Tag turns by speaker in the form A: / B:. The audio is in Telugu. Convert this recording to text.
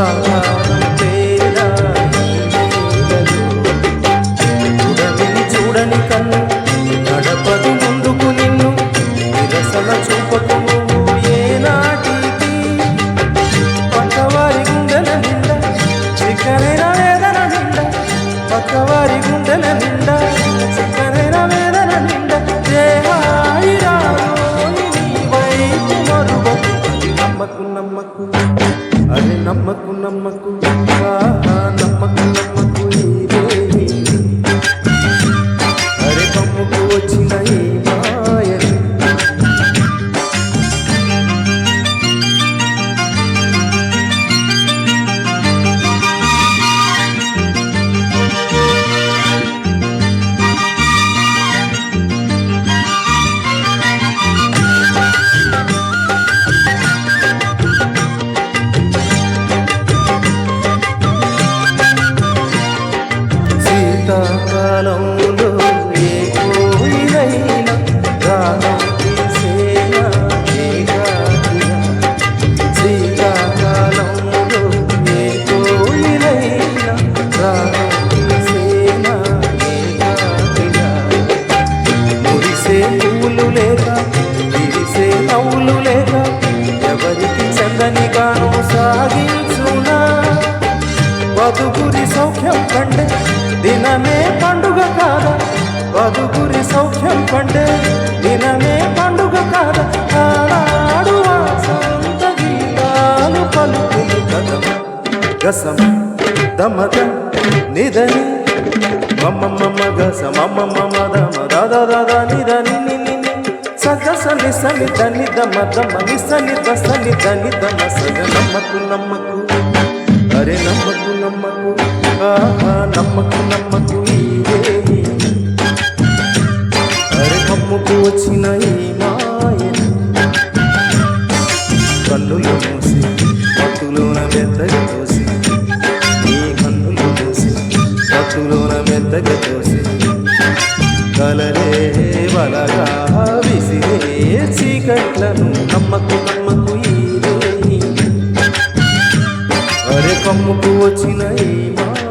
A: Ah పక్కవారి గుండెల నిండా చక్కనైన వేదన నిండా దేహాయి నమ్మకు నమ్మకు అరే నమ్మకు నమ్మకు నమ్మకు నమ్మకు. శీతాకాలంలో ఏ కోయిలైనా రాగం తీసేనా ఏకాకిగా. ఏ కోయిలైనా రాగం తీసేనా మురిసే పూలు లేక విరిసే నవ్వులు లేక ఎవరికి చందని గాను సాగించునా వధుగురి సౌఖ్యం కండే దినమే పండుగ కాదా? వధుగురి సౌఖ్యం కండే దినమే పండుగ కాదా? ఆనాడు వాసంత గీతాలు పలుకులు కదమ గసం దమద నిదని మమ్మ మమ్మ గస మమ్మ మమ్మ దమ దాద దాద నిదని నిని సగ సని సని దని దమ దమ ని సని ద సని దని దమ సగ నమ్మకు నమ్మకు. అరే నమ్మకు నమ్మకు ఆహా నమ్మకు నమ్మకు ఇదేమి అరే కమ్ముకు వచ్చిన ఈ మాయ. కన్నులు మూసి పట్టులోన మెత్తగా తోసి. ఈ కన్నులు మూసి పట్టులోన మెత్తగా తోసి. కలరే వలగా విసిరే చీకట్లను. నమ్మకు నమ్మకు వచ్చిన ఈ మా